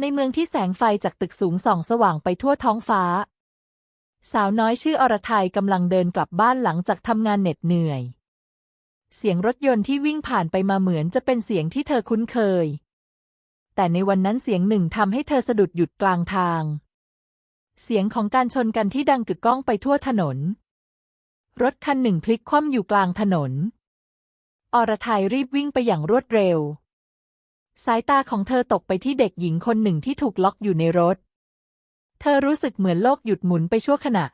ในเมืองที่แสงไฟจากตึกสูงส่องสว่างไปทั่วท้องฟ้า สาวน้อยชื่ออรไทยกำลังเดินกลับบ้านหลังจากทำงานเหน็ดเหนื่อย เสียงรถยนต์ที่วิ่งผ่านไปมาเหมือนจะเป็นเสียงที่เธอคุ้นเคย แต่ในวันนั้นเสียงหนึ่งทำให้เธอสะดุดหยุดกลางทาง เสียงของการชนกันที่ดังกึกก้องไปทั่วถนน รถคันหนึ่งพลิกคว่ำอยู่กลางถนน อรไทยรีบวิ่งไปอย่างรวดเร็ว สายตาของเธอตกไปที่เด็กหญิงคนหนึ่งที่ถูกล็อกอยู่ในรถ เธอรู้สึกเหมือนโลกหยุดหมุนไปชั่วขณะ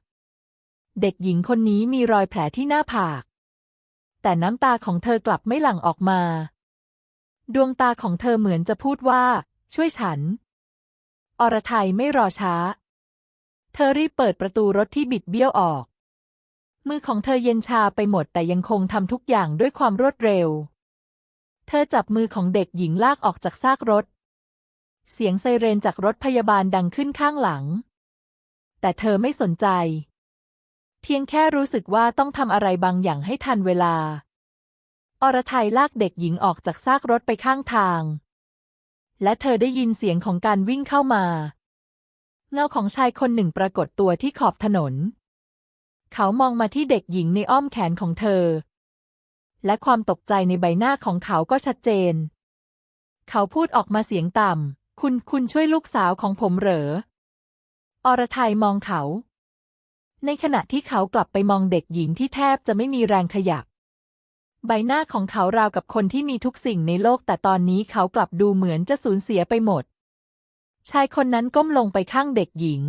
เด็กหญิงคนนี้มีรอยแผลที่หน้าผาก แต่น้ำตาของเธอกลับไม่หลั่งออกมา ดวงตาของเธอเหมือนจะพูดว่า ช่วยฉัน อรไทยไม่รอช้า เธอรีบเปิดประตูรถที่บิดเบี้ยวออก มือของเธอเย็นชาไปหมดแต่ยังคงทำทุกอย่างด้วยความรวดเร็ว เธอจับมือของเด็กหญิงลากออกจากซากรถ เสียงไซเรนจากรถพยาบาลดังขึ้นข้างหลัง แต่เธอไม่สนใจ เพียงแค่รู้สึกว่าต้องทำอะไรบางอย่างให้ทันเวลา อรไทยลากเด็กหญิงออกจากซากรถไปข้างทาง และเธอได้ยินเสียงของการวิ่งเข้ามา เงาของชายคนหนึ่งปรากฏตัวที่ขอบถนน เขามองมาที่เด็กหญิงในอ้อมแขนของเธอ และความตกใจในใบหน้าของเขาก็ชัดเจน เขาพูดออกมาเสียงต่ำ คุณ คุณช่วยลูกสาวของผมเหรอ อรไทยมองเขา ในขณะที่เขากลับไปมองเด็กหญิงที่แทบจะไม่มีแรงขยับ ใบหน้าของเขาราวกับคนที่มีทุกสิ่งในโลก แต่ตอนนี้เขากลับดูเหมือนจะสูญเสียไปหมด ชายคนนั้นก้มลงไปข้างเด็กหญิง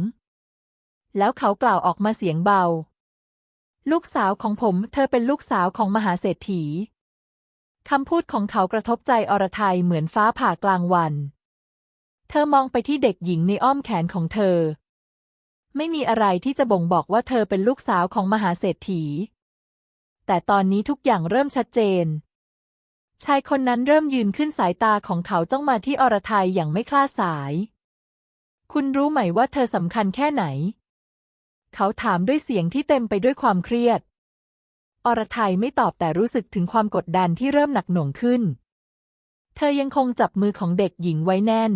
แล้วเขากล่าวออกมาเสียงเบา ลูกสาวของผม เธอเป็นลูกสาวของมหาเศรษฐี คำพูดของเขากระทบใจอรไทยเหมือนฟ้าผ่ากลางวัน เธอมองไปที่เด็กหญิงในอ้อมแขนของเธอ ไม่มีอะไรที่จะบ่งบอกว่าเธอเป็นลูกสาวของมหาเศรษฐี แต่ตอนนี้ทุกอย่างเริ่มชัดเจน ชายคนนั้นเริ่มยืนขึ้นสายตาของเขาจ้องมาที่อรไทยอย่างไม่คลาดสาย คุณรู้ไหมว่าเธอสำคัญแค่ไหน เขาถามด้วยเสียงที่เต็มไปด้วยความเครียด อรไทยไม่ตอบแต่รู้สึกถึงความกดดันที่เริ่มหนักหน่วงขึ้น เธอยังคงจับมือของเด็กหญิงไว้แน่น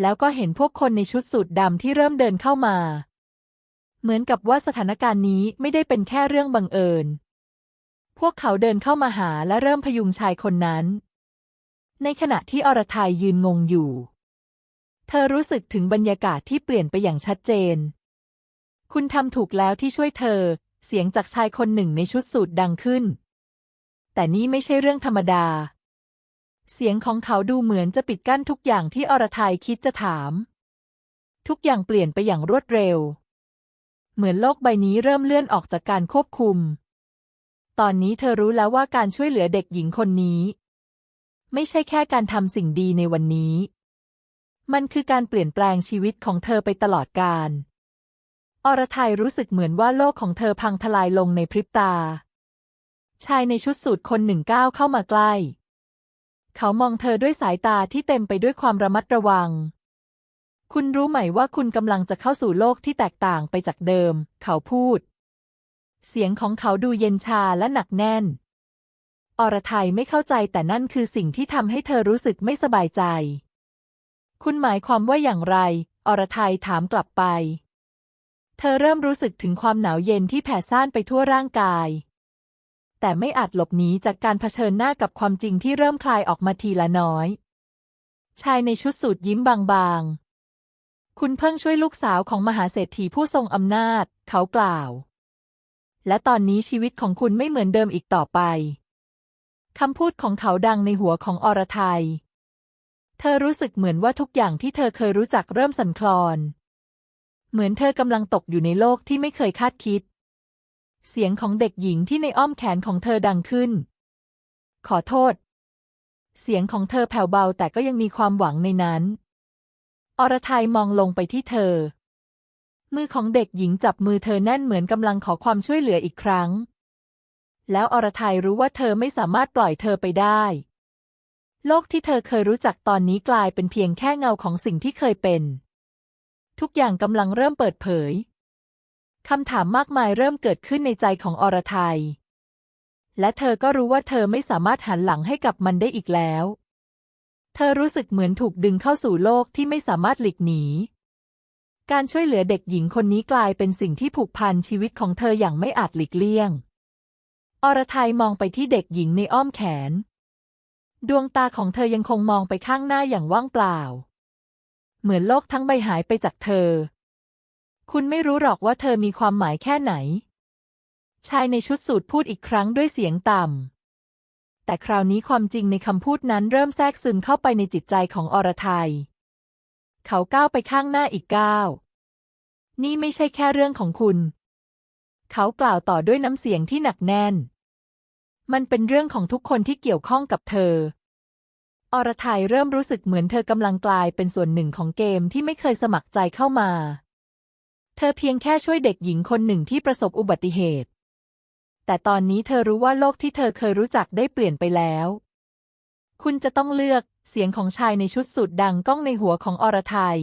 แล้วก็เห็นพวกคนในชุดสูทดำที่เริ่มเดินเข้ามา เหมือนกับว่าสถานการณ์นี้ไม่ได้เป็นแค่เรื่องบังเอิญ พวกเขาเดินเข้ามาหาและเริ่มพยุงชายคนนั้น ในขณะที่อรไทยยืนงงอยู่ เธอรู้สึกถึงบรรยากาศที่เปลี่ยนไปอย่างชัดเจน คุณทำถูกแล้วที่ช่วยเธอ เสียงจากชายคนหนึ่งในชุดสูทดังขึ้น แต่นี่ไม่ใช่เรื่องธรรมดา เสียงของเขาดูเหมือนจะปิดกั้นทุกอย่างที่อรไทยคิดจะถาม ทุกอย่างเปลี่ยนไปอย่างรวดเร็ว เหมือนโลกใบนี้เริ่มเลื่อนออกจากการควบคุม ตอนนี้เธอรู้แล้วว่าการช่วยเหลือเด็กหญิงคนนี้ ไม่ใช่แค่การทำสิ่งดีในวันนี้ มันคือการเปลี่ยนแปลงชีวิตของเธอไปตลอดกาล อรไทยรู้สึกเหมือนว่าโลกของเธอพังทลายลงในพริบตา ชายในชุดสูทคนหนึ่งก้าวเข้ามาใกล้ เขามองเธอด้วยสายตาที่เต็มไปด้วยความระมัดระวัง คุณรู้ไหมว่าคุณกำลังจะเข้าสู่โลกที่แตกต่างไปจากเดิม เขาพูด เสียงของเขาดูเย็นชาและหนักแน่น อรไทยไม่เข้าใจแต่นั่นคือสิ่งที่ทำให้เธอรู้สึกไม่สบายใจ คุณหมายความว่าอย่างไร อรไทยถามกลับไป เธอเริ่มรู้สึกถึงความหนาวเย็นที่แผ่ซ่านไปทั่วร่างกาย แต่ไม่อาจหลบหนีจากการเผชิญหน้ากับความจริงที่เริ่มคลายออกมาทีละน้อย ชายในชุดสูทยิ้มบางๆ คุณเพิ่งช่วยลูกสาวของมหาเศรษฐีผู้ทรงอำนาจ เขากล่าว และตอนนี้ชีวิตของคุณไม่เหมือนเดิมอีกต่อไปคำพูดของเขาดังในหัวของอรไทย เธอรู้สึกเหมือนว่าทุกอย่างที่เธอเคยรู้จักเริ่มสั่นคลอน เหมือนเธอกำลังตกอยู่ในโลกที่ไม่เคยคาดคิด เสียงของเด็กหญิงที่ในอ้อมแขนของเธอดังขึ้น ขอโทษ เสียงของเธอแผ่วเบาแต่ก็ยังมีความหวังในนั้น อรไทยมองลงไปที่เธอ มือของเด็กหญิงจับมือเธอแน่นเหมือนกำลังขอความช่วยเหลืออีกครั้ง แล้วอรไทยรู้ว่าเธอไม่สามารถปล่อยเธอไปได้ โลกที่เธอเคยรู้จักตอนนี้กลายเป็นเพียงแค่เงาของสิ่งที่เคยเป็น ทุกอย่างกำลังเริ่มเปิดเผย คำถามมากมายเริ่มเกิดขึ้นในใจของอรไทย และเธอก็รู้ว่าเธอไม่สามารถหันหลังให้กับมันได้อีกแล้ว เธอรู้สึกเหมือนถูกดึงเข้าสู่โลกที่ไม่สามารถหลีกหนี การช่วยเหลือเด็กหญิงคนนี้กลายเป็นสิ่งที่ผูกพันชีวิตของเธออย่างไม่อาจหลีกเลี่ยง อรไทยมองไปที่เด็กหญิงในอ้อมแขน ดวงตาของเธอยังคงมองไปข้างหน้าอย่างว่างเปล่า เหมือนโลกทั้งใบหายไปจากเธอ คุณไม่รู้หรอกว่าเธอมีความหมายแค่ไหน ชายในชุดสูทพูดอีกครั้งด้วยเสียงต่ำ แต่คราวนี้ความจริงในคำพูดนั้นเริ่มแทรกซึมเข้าไปในจิตใจของอรไทยเขาก้าวไปข้างหน้าอีกก้าว นี่ไม่ใช่แค่เรื่องของคุณ เขากล่าวต่อด้วยน้ำเสียงที่หนักแน่น มันเป็นเรื่องของทุกคนที่เกี่ยวข้องกับเธอ อรไทยเริ่มรู้สึกเหมือนเธอกำลังกลายเป็นส่วนหนึ่งของเกมที่ไม่เคยสมัครใจเข้ามา เธอเพียงแค่ช่วยเด็กหญิงคนหนึ่งที่ประสบอุบัติเหตุ แต่ตอนนี้เธอรู้ว่าโลกที่เธอเคยรู้จักได้เปลี่ยนไปแล้ว คุณจะต้องเลือก เสียงของชายในชุดสูทดังก้องในหัวของอรไทย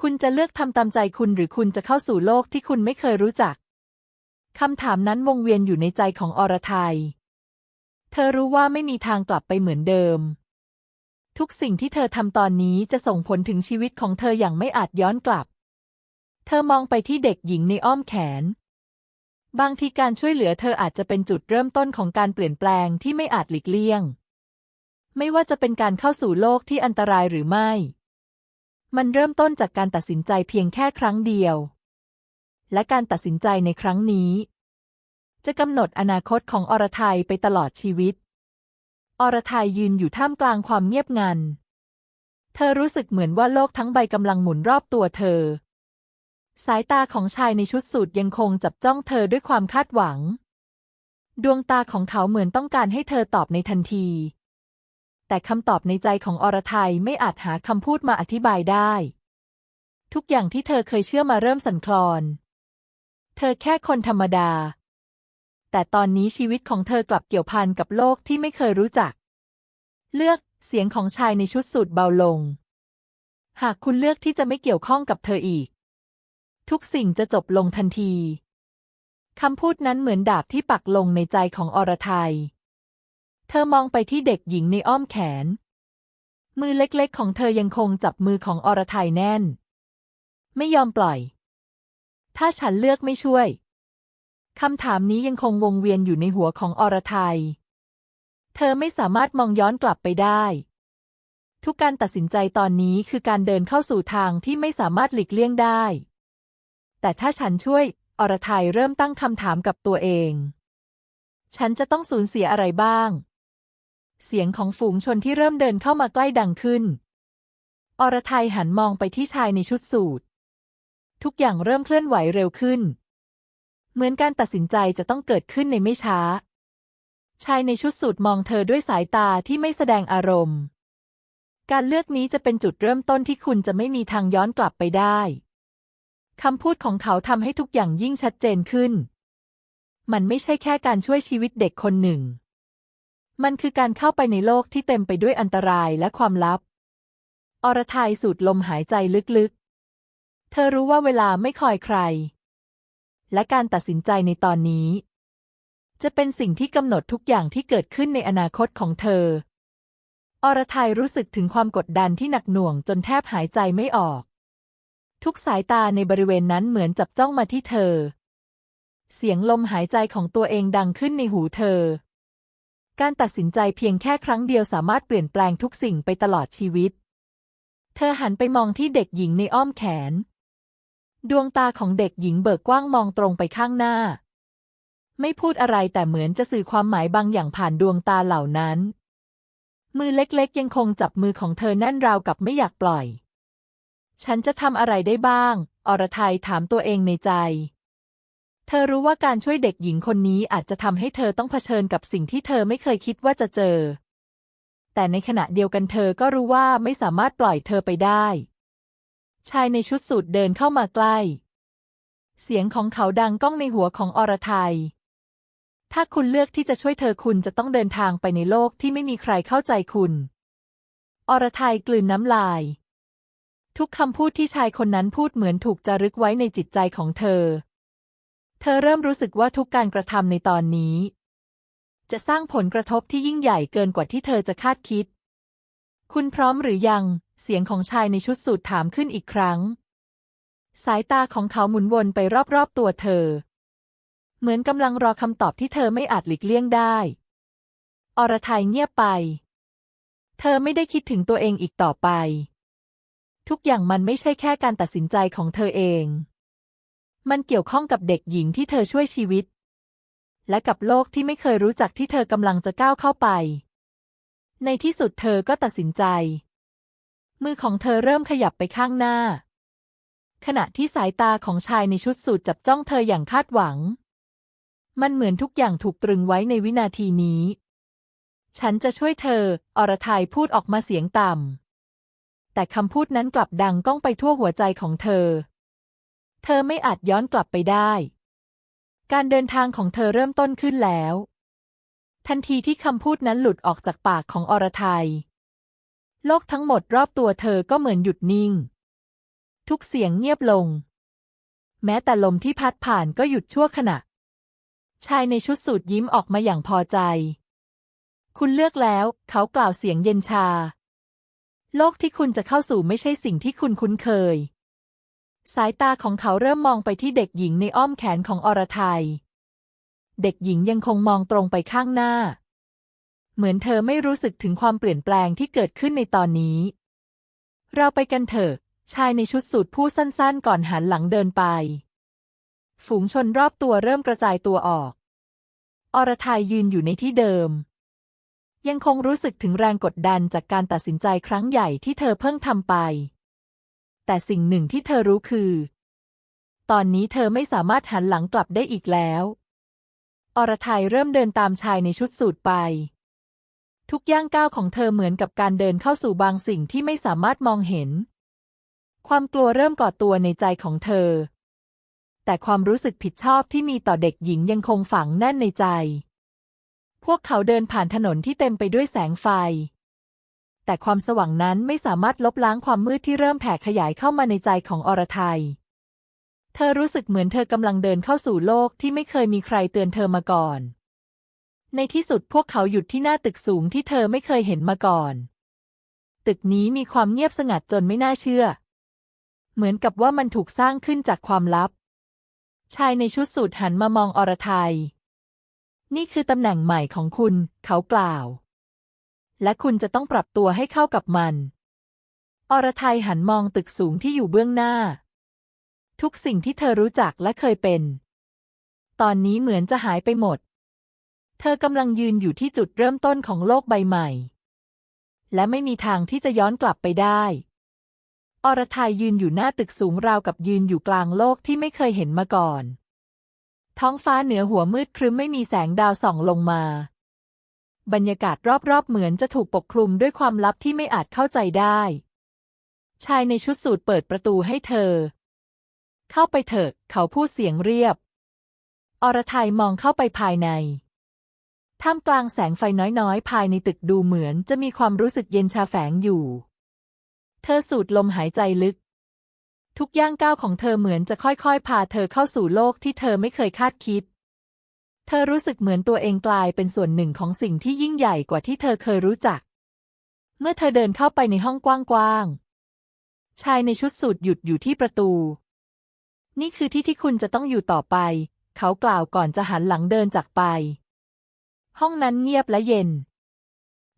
คุณจะเลือกทำตามใจคุณหรือคุณจะเข้าสู่โลกที่คุณไม่เคยรู้จัก คำถามนั้นวงเวียนอยู่ในใจของอรไทยเธอรู้ว่าไม่มีทางกลับไปเหมือนเดิม ทุกสิ่งที่เธอทำตอนนี้จะส่งผลถึงชีวิตของเธออย่างไม่อาจย้อนกลับ เธอมองไปที่เด็กหญิงในอ้อมแขน บางทีการช่วยเหลือเธออาจจะเป็นจุดเริ่มต้นของการเปลี่ยนแปลงที่ไม่อาจหลีกเลี่ยง ไม่ว่าจะเป็นการเข้าสู่โลกที่อันตรายหรือไม่ มันเริ่มต้นจากการตัดสินใจเพียงแค่ครั้งเดียว และการตัดสินใจในครั้งนี้ จะกำหนดอนาคตของอรไทยไปตลอดชีวิต อรไทยยืนอยู่ท่ามกลางความเงียบงัน เธอรู้สึกเหมือนว่าโลกทั้งใบกำลังหมุนรอบตัวเธอ สายตาของชายในชุดสูทยังคงจับจ้องเธอด้วยความคาดหวัง ดวงตาของเขาเหมือนต้องการให้เธอตอบในทันที แต่คำตอบในใจของอรไทยไม่อาจหาคำพูดมาอธิบายได้ ทุกอย่างที่เธอเคยเชื่อมาเริ่มสั่นคลอน เธอแค่คนธรรมดา แต่ตอนนี้ชีวิตของเธอกลับเกี่ยวพันกับโลกที่ไม่เคยรู้จัก เลือกเสียงของชายในชุดสูทเบาลง หากคุณเลือกที่จะไม่เกี่ยวข้องกับเธออีก ทุกสิ่งจะจบลงทันที คำพูดนั้นเหมือนดาบที่ปักลงในใจของอรไทย เธอมองไปที่เด็กหญิงในอ้อมแขน มือเล็กๆ ของเธอยังคงจับมือของอรไทยแน่น ไม่ยอมปล่อย ถ้าฉันเลือกไม่ช่วย คำถามนี้ยังคงวงเวียนอยู่ในหัวของอรไทย เธอไม่สามารถมองย้อนกลับไปได้ ทุกการตัดสินใจตอนนี้คือการเดินเข้าสู่ทางที่ไม่สามารถหลีกเลี่ยงได้ แต่ถ้าฉันช่วย อรไทยเริ่มตั้งคำถามกับตัวเอง ฉันจะต้องสูญเสียอะไรบ้าง เสียงของฝูงชนที่เริ่มเดินเข้ามาใกล้ดังขึ้น อรไทยหันมองไปที่ชายในชุดสูททุกอย่างเริ่มเคลื่อนไหวเร็วขึ้น เหมือนการตัดสินใจจะต้องเกิดขึ้นในไม่ช้า ชายในชุดสูทมองเธอด้วยสายตาที่ไม่แสดงอารมณ์ การเลือกนี้จะเป็นจุดเริ่มต้นที่คุณจะไม่มีทางย้อนกลับไปได้คำพูดของเขาทำให้ทุกอย่างยิ่งชัดเจนขึ้น มันไม่ใช่แค่การช่วยชีวิตเด็กคนหนึ่ง มันคือการเข้าไปในโลกที่เต็มไปด้วยอันตรายและความลับ อรไทยสูดลมหายใจลึกๆ เธอรู้ว่าเวลาไม่คอยใคร และการตัดสินใจในตอนนี้ จะเป็นสิ่งที่กำหนดทุกอย่างที่เกิดขึ้นในอนาคตของเธอ อรไทยรู้สึกถึงความกดดันที่หนักหน่วงจนแทบหายใจไม่ออก ทุกสายตาในบริเวณนั้นเหมือนจับจ้องมาที่เธอ เสียงลมหายใจของตัวเองดังขึ้นในหูเธอ การตัดสินใจเพียงแค่ครั้งเดียวสามารถเปลี่ยนแปลงทุกสิ่งไปตลอดชีวิต เธอหันไปมองที่เด็กหญิงในอ้อมแขน ดวงตาของเด็กหญิงเบิกกว้างมองตรงไปข้างหน้า ไม่พูดอะไรแต่เหมือนจะสื่อความหมายบางอย่างผ่านดวงตาเหล่านั้น มือเล็กๆ ยังคงจับมือของเธอแน่นราวกับไม่อยากปล่อย ฉันจะทำอะไรได้บ้าง อรไทยถามตัวเองในใจ เธอรู้ว่าการช่วยเด็กหญิงคนนี้อาจจะทำให้เธอต้องเผชิญกับสิ่งที่เธอไม่เคยคิดว่าจะเจอ แต่ในขณะเดียวกันเธอก็รู้ว่าไม่สามารถปล่อยเธอไปได้ ชายในชุดสูทเดินเข้ามาใกล้ เสียงของเขาดังก้องในหัวของอรไทย ถ้าคุณเลือกที่จะช่วยเธอคุณจะต้องเดินทางไปในโลกที่ไม่มีใครเข้าใจคุณ อรไทยกลืนน้ำลาย ทุกคำพูดที่ชายคนนั้นพูดเหมือนถูกจารึกไว้ในจิตใจของเธอ เธอเริ่มรู้สึกว่าทุกการกระทำในตอนนี้ จะสร้างผลกระทบที่ยิ่งใหญ่เกินกว่าที่เธอจะคาดคิด คุณพร้อมหรือยัง เสียงของชายในชุดสูทถามขึ้นอีกครั้ง สายตาของเขาหมุนวนไปรอบๆตัวเธอ เหมือนกำลังรอคำตอบที่เธอไม่อาจหลีกเลี่ยงได้ อรไทยเงียบไป เธอไม่ได้คิดถึงตัวเองอีกต่อไป ทุกอย่างมันไม่ใช่แค่การตัดสินใจของเธอเอง มันเกี่ยวข้องกับเด็กหญิงที่เธอช่วยชีวิต และกับโลกที่ไม่เคยรู้จักที่เธอกำลังจะก้าวเข้าไป ในที่สุดเธอก็ตัดสินใจ มือของเธอเริ่มขยับไปข้างหน้า ขณะที่สายตาของชายในชุดสูทจับจ้องเธออย่างคาดหวัง มันเหมือนทุกอย่างถูกตรึงไว้ในวินาทีนี้ ฉันจะช่วยเธอ อรทัยพูดออกมาเสียงต่ำ แต่คำพูดนั้นกลับดังก้องไปทั่วหัวใจของเธอ เธอไม่อาจย้อนกลับไปได้ การเดินทางของเธอเริ่มต้นขึ้นแล้ว ทันทีที่คำพูดนั้นหลุดออกจากปากของอรทัย โลกทั้งหมดรอบตัวเธอก็เหมือนหยุดนิ่ง ทุกเสียงเงียบลง แม้แต่ลมที่พัดผ่านก็หยุดชั่วขณะ ชายในชุดสูทยิ้มออกมาอย่างพอใจ คุณเลือกแล้ว เขากล่าวเสียงเย็นชา โลกที่คุณจะเข้าสู่ไม่ใช่สิ่งที่คุณคุ้นเคย สายตาของเขาเริ่มมองไปที่เด็กหญิงในอ้อมแขนของอรไทย เด็กหญิงยังคงมองตรงไปข้างหน้า เหมือนเธอไม่รู้สึกถึงความเปลี่ยนแปลงที่เกิดขึ้นในตอนนี้ เราไปกันเถอะ ชายในชุดสูทพูดสั้นๆ ก่อนหันหลังเดินไป ฝูงชนรอบตัวเริ่มกระจายตัวออก อรไทยยืนอยู่ในที่เดิม ยังคงรู้สึกถึงแรงกดดันจากการตัดสินใจครั้งใหญ่ที่เธอเพิ่งทำไป แต่สิ่งหนึ่งที่เธอรู้คือ ตอนนี้เธอไม่สามารถหันหลังกลับได้อีกแล้ว อรไทยเริ่มเดินตามชายในชุดสูทไป ทุกย่างก้าวของเธอเหมือนกับการเดินเข้าสู่บางสิ่งที่ไม่สามารถมองเห็น ความกลัวเริ่มก่อตัวในใจของเธอ แต่ความรู้สึกผิดชอบที่มีต่อเด็กหญิงยังคงฝังแน่นในใจ พวกเขาเดินผ่านถนนที่เต็มไปด้วยแสงไฟ แต่ความสว่างนั้นไม่สามารถลบล้างความมืดที่เริ่มแผ่ขยายเข้ามาในใจของอรไทย เธอรู้สึกเหมือนเธอกำลังเดินเข้าสู่โลกที่ไม่เคยมีใครเตือนเธอมาก่อน ในที่สุดพวกเขาหยุดที่หน้าตึกสูงที่เธอไม่เคยเห็นมาก่อน ตึกนี้มีความเงียบสงัดจนไม่น่าเชื่อ เหมือนกับว่ามันถูกสร้างขึ้นจากความลับ ชายในชุดสูทหันมามองอรไทย นี่คือตำแหน่งใหม่ของคุณ เขากล่าว และคุณจะต้องปรับตัวให้เข้ากับมัน อรไทยหันมองตึกสูงที่อยู่เบื้องหน้า ทุกสิ่งที่เธอรู้จักและเคยเป็น ตอนนี้เหมือนจะหายไปหมด ธอกำลังยืนอยู่ที่จุดเริ่มต้นของโลกใบใหม่ และไม่มีทางที่จะย้อนกลับไปได้ อรไทยยืนอยู่หน้าตึกสูงราวกับยืนอยู่กลางโลกที่ไม่เคยเห็นมาก่อน ท้องฟ้าเหนือหัวมืดครึ้มไม่มีแสงดาวส่องลงมา บรรยากาศรอบๆเหมือนจะถูกปกคลุมด้วยความลับที่ไม่อาจเข้าใจได้ ชายในชุดสูทเปิดประตูให้เธอ เข้าไปเถอะ เขาพูดเสียงเรียบ อรไทยมองเข้าไปภายใน ท่ามกลางแสงไฟน้อยๆ ภายในตึกดูเหมือนจะมีความรู้สึกเย็นชาแฝงอยู่ เธอสูดลมหายใจลึก ทุกย่างก้าวของเธอเหมือนจะค่อยๆ พาเธอเข้าสู่โลกที่เธอไม่เคยคาดคิด เธอรู้สึกเหมือนตัวเองกลายเป็นส่วนหนึ่งของสิ่งที่ยิ่งใหญ่กว่าที่เธอเคยรู้จัก เมื่อเธอเดินเข้าไปในห้องกว้างๆ ชายในชุดสูทหยุดอยู่ที่ประตู นี่คือที่ที่คุณจะต้องอยู่ต่อไป เขากล่าวก่อนจะหันหลังเดินจากไป ห้องนั้นเงียบและเย็น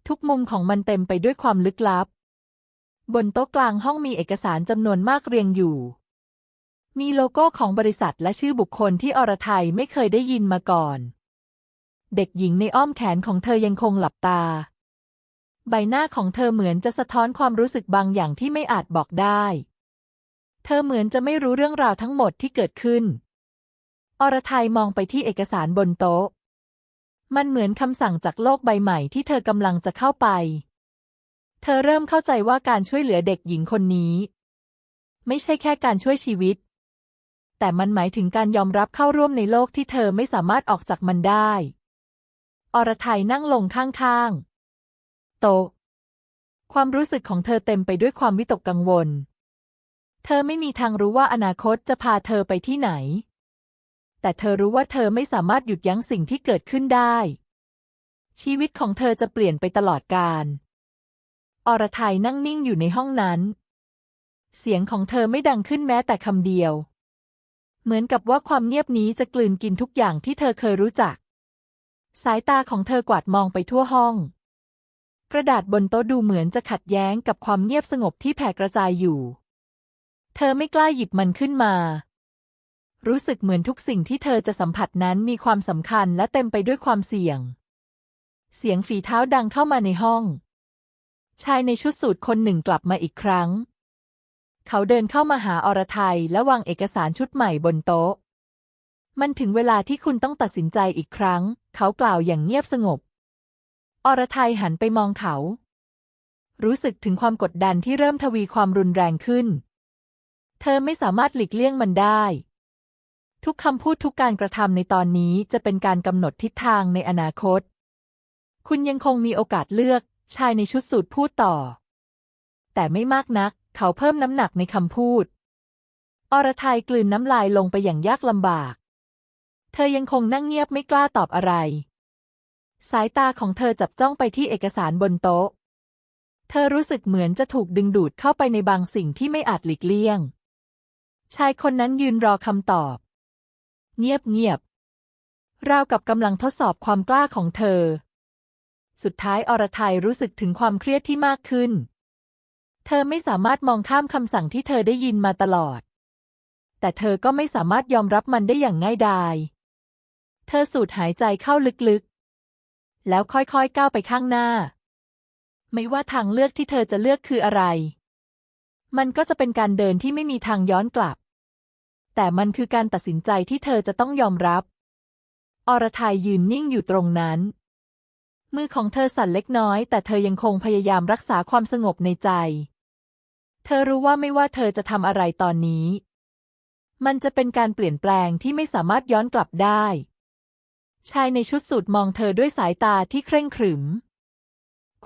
ทุกมุมของมันเต็มไปด้วยความลึกลับ บนโต๊ะกลางห้องมีเอกสารจำนวนมากเรียงอยู่ มีโลโก้ของบริษัทและชื่อบุคคลที่อรไทยไม่เคยได้ยินมาก่อน เด็กหญิงในอ้อมแขนของเธอยังคงหลับตา ใบหน้าของเธอเหมือนจะสะท้อนความรู้สึกบางอย่างที่ไม่อาจบอกได้ เธอเหมือนจะไม่รู้เรื่องราวทั้งหมดที่เกิดขึ้น อรไทยมองไปที่เอกสารบนโต๊ะ มันเหมือนคำสั่งจากโลกใบใหม่ที่เธอกำลังจะเข้าไป เธอเริ่มเข้าใจว่าการช่วยเหลือเด็กหญิงคนนี้ ไม่ใช่แค่การช่วยชีวิต แต่มันหมายถึงการยอมรับเข้าร่วมในโลกที่เธอไม่สามารถออกจากมันได้ อรไทยนั่งลงข้างๆ โต ความรู้สึกของเธอเต็มไปด้วยความวิตกกังวล เธอไม่มีทางรู้ว่าอนาคตจะพาเธอไปที่ไหน แต่เธอรู้ว่าเธอไม่สามารถหยุดยั้งสิ่งที่เกิดขึ้นได้ ชีวิตของเธอจะเปลี่ยนไปตลอดกาลอรไทยนั่งนิ่งอยู่ในห้องนั้น เสียงของเธอไม่ดังขึ้นแม้แต่คำเดียว เหมือนกับว่าความเงียบนี้จะกลืนกินทุกอย่างที่เธอเคยรู้จัก สายตาของเธอกวาดมองไปทั่วห้อง กระดาษบนโต๊ะดูเหมือนจะขัดแย้งกับความเงียบสงบที่แผ่กระจายอยู่ เธอไม่กล้าหยิบมันขึ้นมา รู้สึกเหมือนทุกสิ่งที่เธอจะสัมผัสนั้นมีความสำคัญและเต็มไปด้วยความเสี่ยง เสียงฝีเท้าดังเข้ามาในห้อง ชายในชุดสูทคนหนึ่งกลับมาอีกครั้ง เขาเดินเข้ามาหาอรไทยและวางเอกสารชุดใหม่บนโต๊ะ มันถึงเวลาที่คุณต้องตัดสินใจอีกครั้ง เขากล่าวอย่างเงียบสงบ อรไทยหันไปมองเขา รู้สึกถึงความกดดันที่เริ่มทวีความรุนแรงขึ้น เธอไม่สามารถหลีกเลี่ยงมันได้ ทุกคำพูดทุกการกระทำในตอนนี้จะเป็นการกำหนดทิศทางในอนาคต คุณยังคงมีโอกาสเลือก ชายในชุดสูทพูดต่อ แต่ไม่มากนัก เขาเพิ่มน้ำหนักในคำพูด อรไทยกลืนน้ำลายลงไปอย่างยากลำบาก เธอยังคงนั่งเงียบไม่กล้าตอบอะไร สายตาของเธอจับจ้องไปที่เอกสารบนโต๊ะ เธอรู้สึกเหมือนจะถูกดึงดูดเข้าไปในบางสิ่งที่ไม่อาจหลีกเลี่ยง ชายคนนั้นยืนรอคำตอบ เงียบเงียบราวกับกำลังทดสอบความกล้าของเธอ สุดท้ายอรไทยรู้สึกถึงความเครียดที่มากขึ้น เธอไม่สามารถมองข้ามคำสั่งที่เธอได้ยินมาตลอด แต่เธอก็ไม่สามารถยอมรับมันได้อย่างง่ายดาย เธอสูดหายใจเข้าลึกๆ แล้วค่อยๆก้าวไปข้างหน้า ไม่ว่าทางเลือกที่เธอจะเลือกคืออะไร มันก็จะเป็นการเดินที่ไม่มีทางย้อนกลับ แต่มันคือการตัดสินใจที่เธอจะต้องยอมรับ อรไทยยืนนิ่งอยู่ตรงนั้น มือของเธอสั่นเล็กน้อย แต่เธอยังคงพยายามรักษาความสงบในใจ เธอรู้ว่าไม่ว่าเธอจะทำอะไรตอนนี้ มันจะเป็นการเปลี่ยนแปลงที่ไม่สามารถย้อนกลับได้ ชายในชุดสูทมองเธอด้วยสายตาที่เคร่งขรึม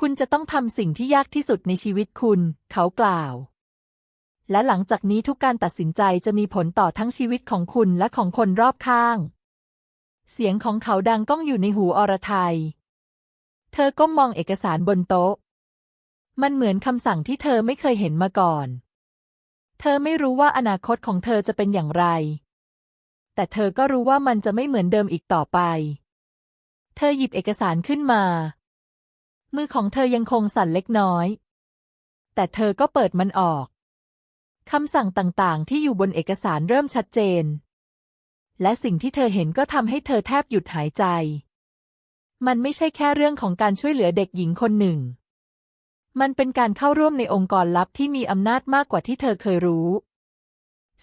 คุณจะต้องทำสิ่งที่ยากที่สุดในชีวิตคุณ เขากล่าว และหลังจากนี้ทุกการตัดสินใจจะมีผลต่อทั้งชีวิตของคุณและของคนรอบข้าง เสียงของเขาดังก้องอยู่ในหูอรไทย เธอก้มมองเอกสารบนโต๊ะ มันเหมือนคำสั่งที่เธอไม่เคยเห็นมาก่อน เธอไม่รู้ว่าอนาคตของเธอจะเป็นอย่างไร แต่เธอก็รู้ว่ามันจะไม่เหมือนเดิมอีกต่อไป เธอหยิบเอกสารขึ้นมา มือของเธอยังคงสั่นเล็กน้อย แต่เธอก็เปิดมันออก คำสั่งต่างๆ ที่อยู่บนเอกสารเริ่มชัดเจน และสิ่งที่เธอเห็นก็ทำให้เธอแทบหยุดหายใจ มันไม่ใช่แค่เรื่องของการช่วยเหลือเด็กหญิงคนหนึ่ง มันเป็นการเข้าร่วมในองค์กรลับที่มีอำนาจมากกว่าที่เธอเคยรู้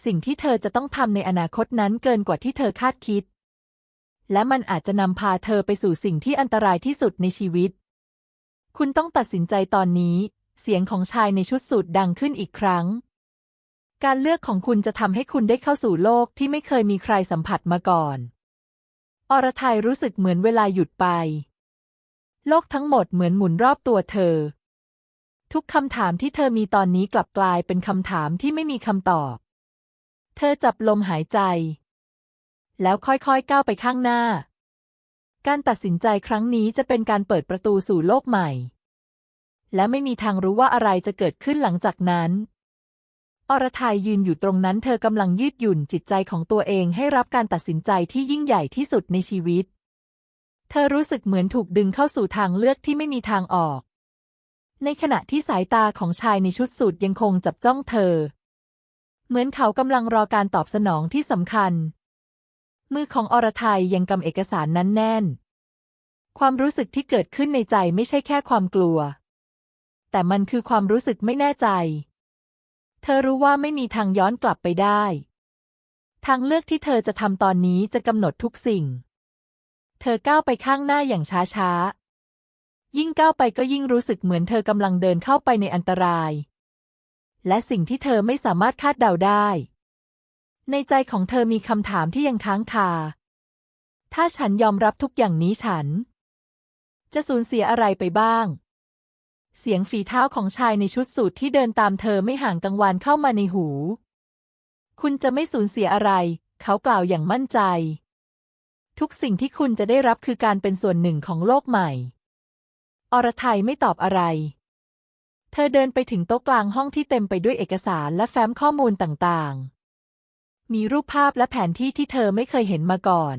สิ่งที่เธอจะต้องทำในอนาคตนั้นเกินกว่าที่เธอคาดคิด และมันอาจจะนำพาเธอไปสู่สิ่งที่อันตรายที่สุดในชีวิต คุณต้องตัดสินใจตอนนี้ เสียงของชายในชุดสูทดังขึ้นอีกครั้ง การเลือกของคุณจะทำให้คุณได้เข้าสู่โลกที่ไม่เคยมีใครสัมผัสมาก่อน อรไทยรู้สึกเหมือนเวลาหยุดไป โลกทั้งหมดเหมือนหมุนรอบตัวเธอ ทุกคำถามที่เธอมีตอนนี้กลับกลายเป็นคำถามที่ไม่มีคำตอบ เธอจับลมหายใจ แล้วค่อยๆก้าวไปข้างหน้า การตัดสินใจครั้งนี้จะเป็นการเปิดประตูสู่โลกใหม่ และไม่มีทางรู้ว่าอะไรจะเกิดขึ้นหลังจากนั้น อรไทยยืนอยู่ตรงนั้นเธอกำลังยืดหยุ่นจิตใจของตัวเองให้รับการตัดสินใจที่ยิ่งใหญ่ที่สุดในชีวิต เธอรู้สึกเหมือนถูกดึงเข้าสู่ทางเลือกที่ไม่มีทางออก ในขณะที่สายตาของชายในชุดสูทยังคงจับจ้องเธอ เหมือนเขากำลังรอการตอบสนองที่สำคัญ มือของอรไทยยังกำเอกสารนั้นแน่น ความรู้สึกที่เกิดขึ้นในใจไม่ใช่แค่ความกลัว แต่มันคือความรู้สึกไม่แน่ใจ ธอรู้ว่าไม่มีทางย้อนกลับไปได้ ทางเลือกที่เธอจะทำตอนนี้จะกำหนดทุกสิ่ง เธอก้าวไปข้างหน้าอย่างช้าๆ ยิ่งก้าวไปก็ยิ่งรู้สึกเหมือนเธอกำลังเดินเข้าไปในอันตราย และสิ่งที่เธอไม่สามารถคาดเดาได้ ในใจของเธอมีคำถามที่ยังค้างคา ถ้าฉันยอมรับทุกอย่างนี้ฉัน จะสูญเสียอะไรไปบ้าง เสียงฝีเท้าของชายในชุดสูทที่เดินตามเธอไม่ห่างกังวานเข้ามาในหู คุณจะไม่สูญเสียอะไร เขากล่าวอย่างมั่นใจ ทุกสิ่งที่คุณจะได้รับคือการเป็นส่วนหนึ่งของโลกใหม่ อรไทยไม่ตอบอะไร เธอเดินไปถึงโต๊ะกลางห้องที่เต็มไปด้วยเอกสารและแฟ้มข้อมูลต่างๆ มีรูปภาพและแผนที่ที่เธอไม่เคยเห็นมาก่อน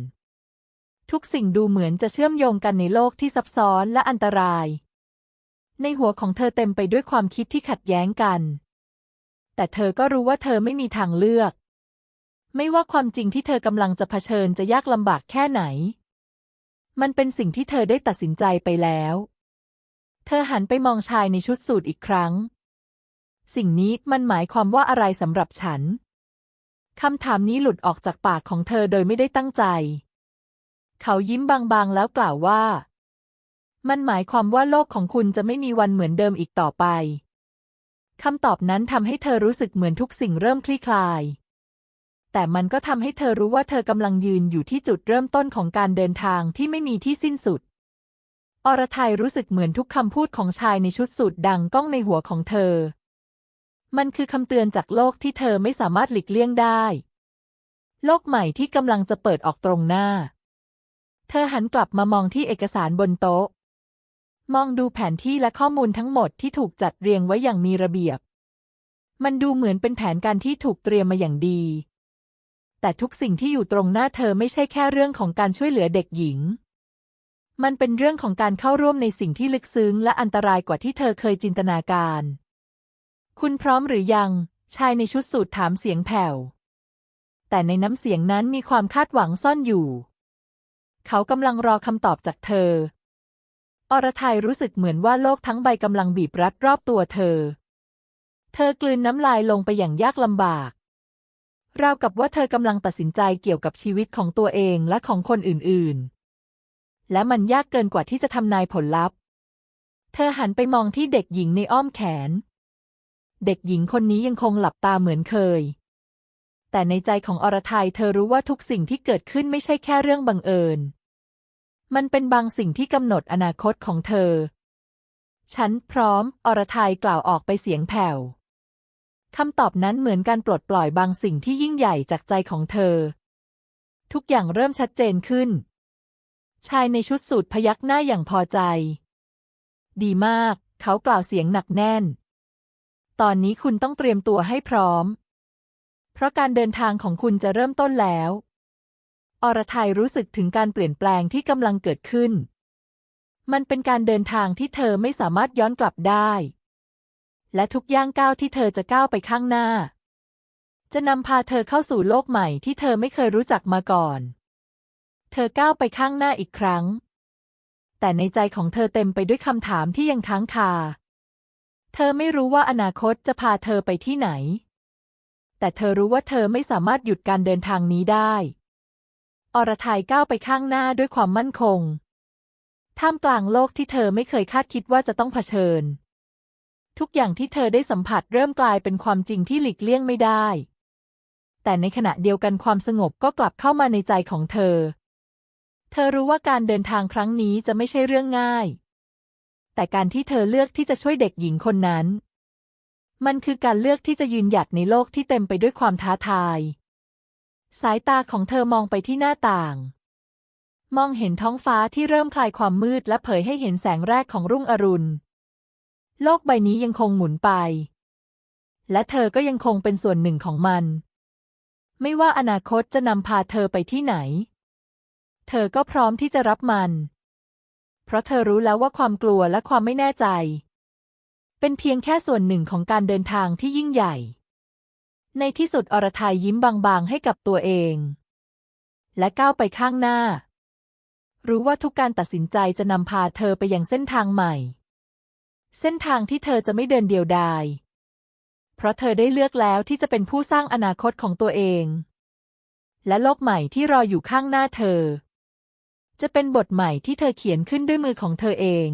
ทุกสิ่งดูเหมือนจะเชื่อมโยงกันในโลกที่ซับซ้อนและอันตราย ในหัวของเธอเต็มไปด้วยความคิดที่ขัดแย้งกัน แต่เธอก็รู้ว่าเธอไม่มีทางเลือก ไม่ว่าความจริงที่เธอกำลังจะเผชิญจะยากลำบากแค่ไหน มันเป็นสิ่งที่เธอได้ตัดสินใจไปแล้ว เธอหันไปมองชายในชุดสูทอีกครั้ง สิ่งนี้มันหมายความว่าอะไรสำหรับฉันคำถามนี้หลุดออกจากปากของเธอโดยไม่ได้ตั้งใจ เขายิ้มบางๆแล้วกล่าวว่า มันหมายความว่าโลกของคุณจะไม่มีวันเหมือนเดิมอีกต่อไป คำตอบนั้นทำให้เธอรู้สึกเหมือนทุกสิ่งเริ่มคลี่คลาย แต่มันก็ทำให้เธอรู้ว่าเธอกำลังยืนอยู่ที่จุดเริ่มต้นของการเดินทางที่ไม่มีที่สิ้นสุด อรไทยรู้สึกเหมือนทุกคำพูดของชายในชุดสูทดังก้องในหัวของเธอ มันคือคำเตือนจากโลกที่เธอไม่สามารถหลีกเลี่ยงได้ โลกใหม่ที่กำลังจะเปิดออกตรงหน้า เธอหันกลับมามองที่เอกสารบนโต๊ะ มองดูแผนที่และข้อมูลทั้งหมดที่ถูกจัดเรียงไว้อย่างมีระเบียบ มันดูเหมือนเป็นแผนการที่ถูกเตรียมมาอย่างดี แต่ทุกสิ่งที่อยู่ตรงหน้าเธอไม่ใช่แค่เรื่องของการช่วยเหลือเด็กหญิง มันเป็นเรื่องของการเข้าร่วมในสิ่งที่ลึกซึ้งและอันตรายกว่าที่เธอเคยจินตนาการ คุณพร้อมหรือยัง ชายในชุดสูทถามเสียงแผ่ว แต่ในน้ำเสียงนั้นมีความคาดหวังซ่อนอยู่ เขากำลังรอคำตอบจากเธอ อรไทยรู้สึกเหมือนว่าโลกทั้งใบกำลังบีบรัดรอบตัวเธอ เธอกลืนน้ำลายลงไปอย่างยากลำบาก ราวกับว่าเธอกำลังตัดสินใจเกี่ยวกับชีวิตของตัวเองและของคนอื่นๆ และมันยากเกินกว่าที่จะทำนายผลลัพธ์ เธอหันไปมองที่เด็กหญิงในอ้อมแขน เด็กหญิงคนนี้ยังคงหลับตาเหมือนเคย แต่ในใจของอรไทยเธอรู้ว่าทุกสิ่งที่เกิดขึ้นไม่ใช่แค่เรื่องบังเอิญ มันเป็นบางสิ่งที่กำหนดอนาคตของเธอ ฉันพร้อม อรไทยกล่าวออกไปเสียงแผ่วคำตอบนั้นเหมือนการปลดปล่อยบางสิ่งที่ยิ่งใหญ่จากใจของเธอ ทุกอย่างเริ่มชัดเจนขึ้น ชายในชุดสูทพยักหน้าอย่างพอใจ ดีมาก เขากล่าวเสียงหนักแน่น ตอนนี้คุณต้องเตรียมตัวให้พร้อม เพราะการเดินทางของคุณจะเริ่มต้นแล้ว อรไทยรู้สึกถึงการเปลี่ยนแปลงที่กำลังเกิดขึ้น มันเป็นการเดินทางที่เธอไม่สามารถย้อนกลับได้ และทุกย่างก้าวที่เธอจะก้าวไปข้างหน้า จะนำพาเธอเข้าสู่โลกใหม่ที่เธอไม่เคยรู้จักมาก่อน เธอก้าวไปข้างหน้าอีกครั้ง แต่ในใจของเธอเต็มไปด้วยคำถามที่ยังค้างคา เธอไม่รู้ว่าอนาคตจะพาเธอไปที่ไหน แต่เธอรู้ว่าเธอไม่สามารถหยุดการเดินทางนี้ได้ อรไทยก้าวไปข้างหน้าด้วยความมั่นคง ท่ามกลางโลกที่เธอไม่เคยคาดคิดว่าจะต้องเผชิญ ทุกอย่างที่เธอได้สัมผัสเริ่มกลายเป็นความจริงที่หลีกเลี่ยงไม่ได้ แต่ในขณะเดียวกันความสงบก็กลับเข้ามาในใจของเธอ เธอรู้ว่าการเดินทางครั้งนี้จะไม่ใช่เรื่องง่าย แต่การที่เธอเลือกที่จะช่วยเด็กหญิงคนนั้น มันคือการเลือกที่จะยืนหยัดในโลกที่เต็มไปด้วยความท้าทาย สายตาของเธอมองไปที่หน้าต่าง มองเห็นท้องฟ้าที่เริ่มคลายความมืดและเผยให้เห็นแสงแรกของรุ่งอรุณ โลกใบนี้ยังคงหมุนไป และเธอก็ยังคงเป็นส่วนหนึ่งของมัน ไม่ว่าอนาคตจะนำพาเธอไปที่ไหน เธอก็พร้อมที่จะรับมัน เพราะเธอรู้แล้วว่าความกลัวและความไม่แน่ใจ เป็นเพียงแค่ส่วนหนึ่งของการเดินทางที่ยิ่งใหญ่ ในที่สุดอรทัยยิ้มบางๆให้กับตัวเอง และก้าวไปข้างหน้า รู้ว่าทุกการตัดสินใจจะนำพาเธอไปยังเส้นทางใหม่ เส้นทางที่เธอจะไม่เดินเดียวดาย เพราะเธอได้เลือกแล้วที่จะเป็นผู้สร้างอนาคตของตัวเอง และโลกใหม่ที่รออยู่ข้างหน้าเธอ จะเป็นบทใหม่ที่เธอเขียนขึ้นด้วยมือของเธอเอง